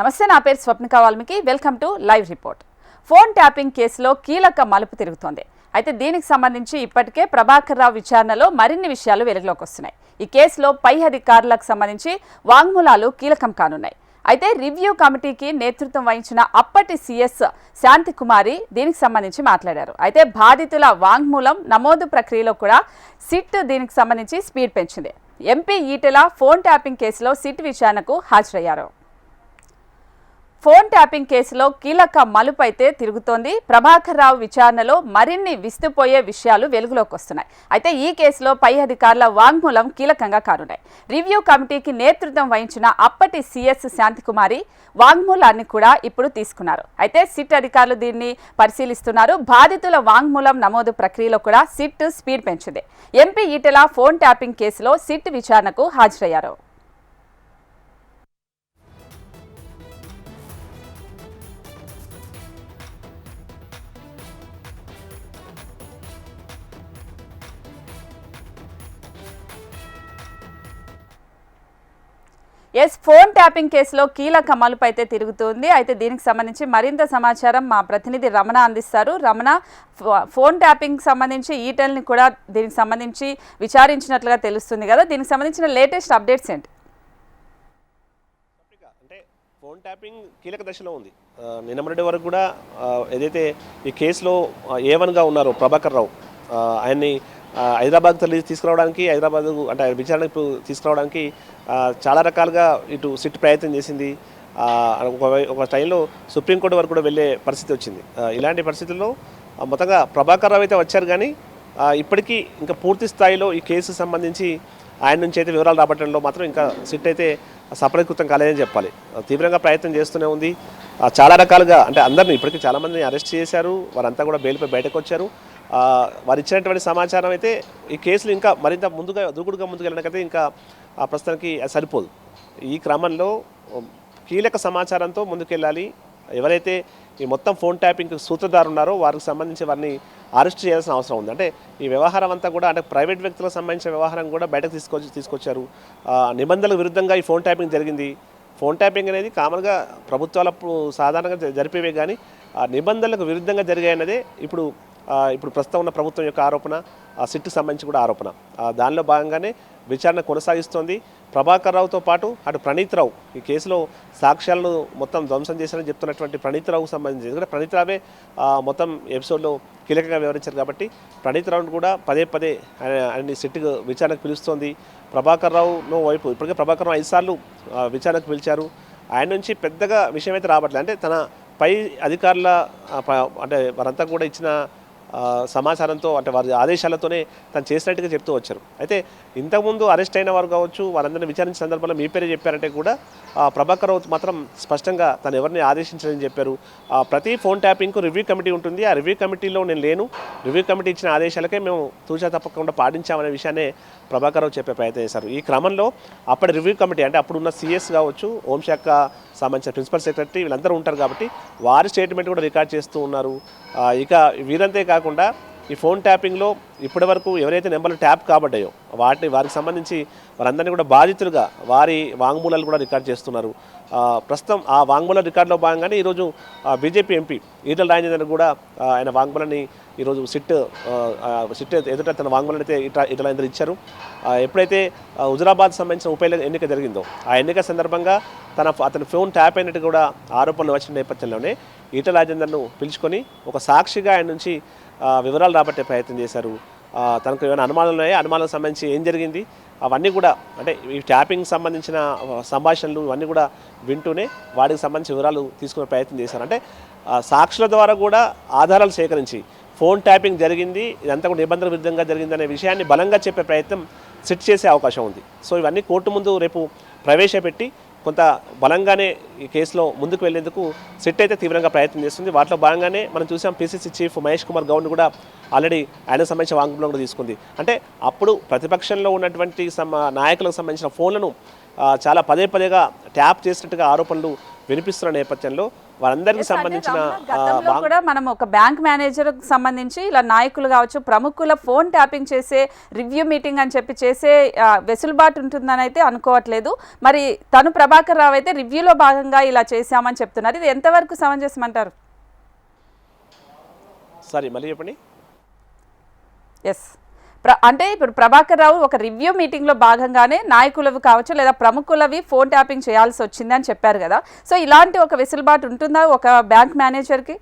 నమస్తే నా పేరు Swapnika Valmiki. Welcome to live report. Phone tapping కేసులో కీలక మలుపు తిరుగుతోంది. అయితే దీనికి సంబంధించి ఇప్పటికే ప్రభాకర్ రావు విచారణలో మరిన్ని విషయాలు వెలుగులోకి వస్తున్నాయి. ఈ కేసులో పై అధికారులకు సంబంధించి వాంగ్మూలాలు కీలకం కానున్నాయి. అయితే రివ్యూ కమిటీకి నేతృత్వం వహించిన అప్పటి సీఎస్ శాంతి కుమారి దీనికి సంబంధించి మాట్లాడారు. అయితే బాధితుల వాంగ్మూలం నమోదు ప్రక్రియలో కూడా సిట్ దీనికి సంబంధించి స్పీడ్ పెంచింది. ఎంపీ ఈటెల ఫోన్ ట్యాపింగ్ కేసులో సిట్ విచారణకు హాజరయ్యారు. ఫోన్ ట్యాపింగ్ కేసులో కీలక మలుపైతే తిరుగుతోంది. ప్రభాకర్ రావు విచారణలో మరిన్ని విస్తుపోయే విషయాలు వెలుగులోకి వస్తున్నాయి. అయితే ఈ కేసులో పై అధికారుల వాంగ్మూలం కీలకంగా కానున్నాయి. రివ్యూ కమిటీకి నేతృత్వం వహించిన అప్పటి సీఎస్ శాంతికుమారి వాంగ్మూలాన్ని కూడా ఇప్పుడు తీసుకున్నారు. అయితే సిట్ అధికారులు దీన్ని పరిశీలిస్తున్నారు. బాధితుల వాంగ్మూలం నమోదు ప్రక్రియలో కూడా సిట్ స్పీడ్ పెంచింది. ఎంపీ ఈటెల ఫోన్ ట్యాపింగ్ కేసులో సిట్ విచారణకు హాజరయ్యారు. ఎస్ ఫోన్ ట్యాపింగ్ కేసులో కీలక అమలుపై అయితే తిరుగుతుంది. అయితే దీనికి సంబంధించి మరింత సమాచారం మా ప్రతినిధి రమణ అందిస్తారు. రమణ ఫోన్ ట్యాపింగ్ సంబంధించి ఈటెల్ని కూడా దీనికి సంబంధించి విచారించినట్లుగా తెలుస్తుంది కదా. దీనికి సంబంధించిన లేటెస్ట్ అప్డేట్స్ ఏంటి? అంటే ఫోన్ ట్యాపింగ్ కీలక దశలో ఉంది. నిన్నమరెడ్డి వరకు కూడా ఏదైతే ఈ కేసులో ఏవన్గా ఉన్నారో ప్రభాకర్ రావు ఆయన్ని హైదరాబాద్ తల్లి తీసుకురావడానికి హైదరాబాద్ అంటే ఆయన విచారణకు తీసుకురావడానికి చాలా రకాలుగా ఇటు సిట్ ప్రయత్నం చేసింది. ఒక టైంలో సుప్రీంకోర్టు వరకు కూడా వెళ్ళే పరిస్థితి వచ్చింది. ఇలాంటి పరిస్థితుల్లో మొత్తంగా ప్రభాకర్ రావు అయితే వచ్చారు కానీ ఇప్పటికీ ఇంకా పూర్తి స్థాయిలో ఈ కేసు సంబంధించి ఆయన నుంచి అయితే వివరాలు రాబట్టడంలో మాత్రం ఇంకా సిట్ అయితే సఫలీకృతం కాలేదని చెప్పాలి. తీవ్రంగా ప్రయత్నం చేస్తూనే ఉంది. చాలా రకాలుగా అంటే అందరిని ఇప్పటికీ చాలామందిని అరెస్ట్ చేశారు. వారంతా కూడా బెయిల్పై బయటకు వచ్చారు వారు ఇచ్చినటువంటి సమాచారం అయితే ఈ కేసులు ఇంకా మరింత ముందుగా దూకుడుగా ముందుకు వెళ్ళడానికైతే ఇంకా ఆ, ప్రస్తుతానికి సరిపోదు. ఈ క్రమంలో కీలక సమాచారంతో ముందుకెళ్ళాలి. ఎవరైతే ఈ మొత్తం ఫోన్ ట్యాపింగ్ సూత్రధారు ఉన్నారో వారికి సంబంధించి వారిని అరెస్ట్ చేయాల్సిన అవసరం ఉంది. అంటే ఈ వ్యవహారం అంతా కూడా అంటే ప్రైవేట్ వ్యక్తులకు సంబంధించిన వ్యవహారం కూడా బయటకు తీసుకొచ్చి తీసుకొచ్చారు. నిబంధనలకు విరుద్ధంగా ఈ ఫోన్ ట్యాపింగ్ జరిగింది. ఫోన్ ట్యాపింగ్ అనేది కామన్గా ప్రభుత్వాలప్పుడు సాధారణంగా జ- జరిపేవే కానీ ఆ నిబంధనలకు విరుద్ధంగా జరిగాయన్నదే ఇప్పుడు ఇప్పుడు ప్రస్తుతం ఉన్న ప్రభుత్వం యొక్క ఆరోపణ ఆ సిట్కు సంబంధించి కూడా ఆరోపణ. దానిలో భాగంగానే విచారణ కొనసాగిస్తోంది. ప్రభాకర్ రావుతో పాటు అటు ప్రణీత్ రావు ఈ కేసులో సాక్ష్యాలను మొత్తం ధ్వంసం చేశారని చెప్తున్నటువంటి ప్రణీత్ రావుకు సంబంధించి. ఎందుకంటే ప్రణీత్ రావే మొత్తం ఎపిసోడ్లో కీలకంగా వివరించారు కాబట్టి ప్రణీత్ రావును కూడా పదే పదే ఆయన సిట్టు విచారణకు పిలుస్తోంది. ప్రభాకర్ రావును వైపు ఇప్పటికే ప్రభాకర్ రావు ఐదుసార్లు విచారణకు పిలిచారు. ఆయన నుంచి పెద్దగా విషయం అయితే రావట్లేదు. అంటే తన పై అధికారుల అంటే వారంతా కూడా ఇచ్చిన సమాచారంతో అంటే వారి ఆదేశాలతోనే తను చేసినట్టుగా చెప్తూ వచ్చారు. అయితే ఇంతకుముందు అరెస్ట్ అయిన వారు కావచ్చు వారందరిని విచారించిన సందర్భంలో మీ పేరే చెప్పారంటే కూడా ప్రభాకర్ రావు మాత్రం స్పష్టంగా తను ఎవరిని ఆదేశించాలని చెప్పారు. ప్రతి ఫోన్ ట్యాపింగ్కు రివ్యూ కమిటీ ఉంటుంది. ఆ రివ్యూ కమిటీలో నేను లేను. రివ్యూ కమిటీ ఇచ్చిన ఆదేశాలకే మేము తూచా తప్పకుండా పాటించామనే విషయాన్ని ప్రభాకర్ రావు చెప్పే ప్రయత్నం చేశారు. ఈ క్రమంలో అప్పటి రివ్యూ కమిటీ అంటే అప్పుడున్న సీఎస్ కావచ్చు హోంశాఖ సంబంధించిన ప్రిన్సిపల్ సెక్రటరీ వీళ్ళందరూ ఉంటారు కాబట్టి వారి స్టేట్మెంట్ కూడా రికార్డ్ చేస్తూ ఉన్నారు. ఇక వీరంతే కాకుండా ఈ ఫోన్ ట్యాపింగ్లో ఇప్పటి వరకు ఎవరైతే నెంబర్లు ట్యాప్ కాబడ్డాయో వాటి వారికి సంబంధించి వారందరినీ కూడా బాధితులుగా వారి వాంగ్మూలాలు కూడా రికార్డ్ చేస్తున్నారు. ప్రస్తుతం ఆ వాంగ్మూల రికార్డులో భాగంగానే ఈరోజు బీజేపీ ఎంపీ ఈటల రాజేందర్ కూడా ఆయన వాంగ్మూలాన్ని ఈరోజు సిట్ సిట్ ఎదుట తన వాంగ్మూలాన్ని అయితే ఇట ఈటల రాజేందర్ ఇచ్చారు. ఎప్పుడైతే ఆ, హుజురాబాద్ సంబంధించిన ఉప ఎన్నిక- జరిగిందో ఆ ఎన్నిక సందర్భంగా తన అతని ఫోన్ ట్యాప్ అయినట్టు కూడా ఆరోపణలు వచ్చిన నేపథ్యంలోనే ఈటల రాజేందర్ను పిలుచుకొని ఒక సాక్షిగా ఆయన నుంచి వివరాలు రాబట్టే ప్రయత్నం చేశారు. తనకు ఏమైనా అనుమానాలు ఉన్నాయా? అనుమానాలకు సంబంధించి ఏం జరిగింది? అవన్నీ కూడా అంటే ఈ ట్యాపింగ్ సంబంధించిన సంభాషణలు ఇవన్నీ కూడా వింటూనే వాటికి సంబంధించిన వివరాలు తీసుకునే ప్రయత్నం చేశారు. అంటే సాక్షుల ద్వారా కూడా ఆధారాలు సేకరించి ఫోన్ ట్యాపింగ్ జరిగింది ఇదంతా కూడా నిబంధన విరుద్ధంగా జరిగిందనే విషయాన్ని బలంగా చెప్పే ప్రయత్నం సెట్ చేసే అవకాశం ఉంది. సో ఇవన్నీ కోర్టు ముందు రేపు ప్రవేశపెట్టి కొంత బలంగానే ఈ కేసులో ముందుకు వెళ్ళేందుకు సిట్ అయితే తీవ్రంగా ప్రయత్నం చేస్తుంది. వాటిలో భాగంగానే మనం చూసాం పీసీసీ చీఫ్ మహేష్ కుమార్ గౌడ్ కూడా ఆల్రెడీ ఆయన సంబంధించిన వాంగ్మూలం కూడా తీసుకుంది. అంటే అప్పుడు ప్రతిపక్షంలో ఉన్నటువంటి సమ నాయకులకు సంబంధించిన ఫోన్లను చాలా పదే పదేగా ట్యాప్ చేసినట్టుగా ఆరోపణలు వినిపిస్తున్న నేపథ్యంలో వారందరికీ అంటే సంబంధించిన కూడా మనం ఒక బ్యాంక్ మేనేజర్ సంబంధించి ఇలా నాయకులు కావచ్చు ప్రముఖుల ఫోన్ ట్యాపింగ్ చేసే రివ్యూ మీటింగ్ అని చెప్పి చేసే వెసులుబాటు ఉంటుందని అయితే అనుకోవట్లేదు. మరి తను ప్రభాకర్ రావు అయితే రివ్యూలో భాగంగా ఇలా చేశామని చెప్తున్నారు. ఇది ఎంతవరకు సమంజసం అంటారు సారీ మళ్ళీ చెప్పండి. ఎస్ అంటే ఇప్పుడు ప్రభాకర్ రావు ఒక రివ్యూ మీటింగ్లో భాగంగానే నాయకులవి కావచ్చు లేదా ప్రముఖులవి ఫోన్ ట్యాపింగ్ చేయాల్సి వచ్చింది అని చెప్పారు కదా. సో ఇలాంటి ఒక వెసులుబాటు ఉంటుందా ఒక బ్యాంక్ మేనేజర్కి?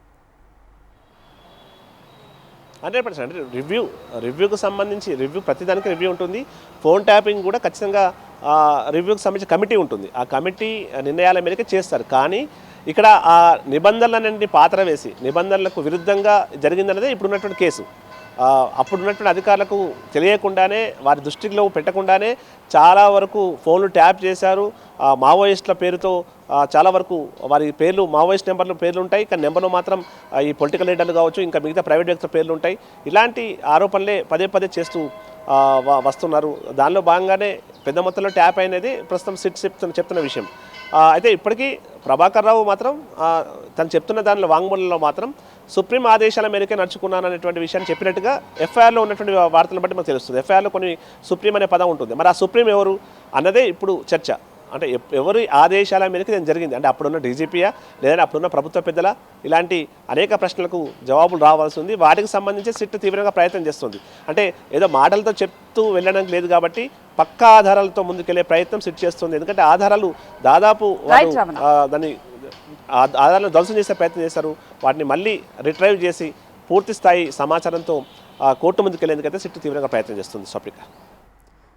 Hundred percent. అంటే రివ్యూ రివ్యూకి సంబంధించి రివ్యూ ప్రతిదానికి రివ్యూ ఉంటుంది. ఫోన్ ట్యాపింగ్ కూడా ఖచ్చితంగా రివ్యూకి సంబంధించి కమిటీ ఉంటుంది. ఆ కమిటీ నిర్ణయాల మీదకి చేస్తారు. కానీ ఇక్కడ ఆ నిబంధనలన్నింటినీ పాత్ర వేసి నిబంధనలకు విరుద్ధంగా జరిగిందన్నదే ఇప్పుడు ఉన్నటువంటి కేసు. అప్పుడు ఉన్నటువంటి అధికారులకు తెలియకుండానే వారి దృష్టిలో పెట్టకుండానే చాలా వరకు ఫోన్లు ట్యాప్ చేశారు. మావోయిస్టుల పేరుతో చాలా వరకు వారి పేర్లు మావోయిస్ట్ నెంబర్లు పేర్లు ఉంటాయి కానీ నెంబర్లు మాత్రం ఈ పొలిటికల్ లీడర్లు కావచ్చు ఇంకా మిగతా ప్రైవేట్ వ్యక్తుల పేర్లు ఉంటాయి ఇలాంటి ఆరోపణలే పదే పదే చేస్తూ వస్తున్నారు. దానిలో భాగంగానే పెద్ద మొత్తంలో ట్యాప్ అయినది ప్రస్తుతం సిట్ చెప్తున్న చెప్తున్న విషయం. అయితే ఇప్పటికీ ప్రభాకర్ రావు మాత్రం తను చెప్తున్న దానిలో వాంగ్మూలంలో మాత్రం సుప్రీం ఆదేశాల మేరకే నడుచుకున్నాననేటువంటి విషయాన్ని చెప్పినట్టుగా ఎఫ్ఐఆర్లో ఉన్నటువంటి వార్తలను బట్టి మనకు తెలుస్తుంది. ఎఫ్ఐఆర్లో కొన్ని సుప్రీం అనే పదం ఉంటుంది. మరి ఆ సుప్రీం ఎవరు? అన్నదే ఇప్పుడు చర్చ. అంటే ఎవరి ఆదేశాల మేరకు ఇది జరిగింది. అంటే అప్పుడున్న డీజీపీయా లేదా అప్పుడున్న ప్రభుత్వ పెద్దల ఇలాంటి అనేక ప్రశ్నలకు జవాబులు రావాల్సి ఉంది వాటికి సంబంధించి సిట్ తీవ్రంగా ప్రయత్నం చేస్తుంది. అంటే ఏదో మాటలతో చెప్తూ వెళ్ళడానికి లేదు కాబట్టి పక్కా ఆధారాలతో ముందుకెళ్ళే ప్రయత్నం సిట్ చేస్తుంది. ఎందుకంటే ఆధారాలు దాదాపు దాన్ని ఆధారాలను ధ్వంసం చేసే ప్రయత్నం చేశారు. వాటిని మళ్ళీ రిట్రైవ్ చేసి పూర్తి స్థాయి సమాచారంతో కోర్టు ముందుకెళ్ళేందుకైతే సిట్ తీవ్రంగా ప్రయత్నం చేస్తుంది స్వప్నిక.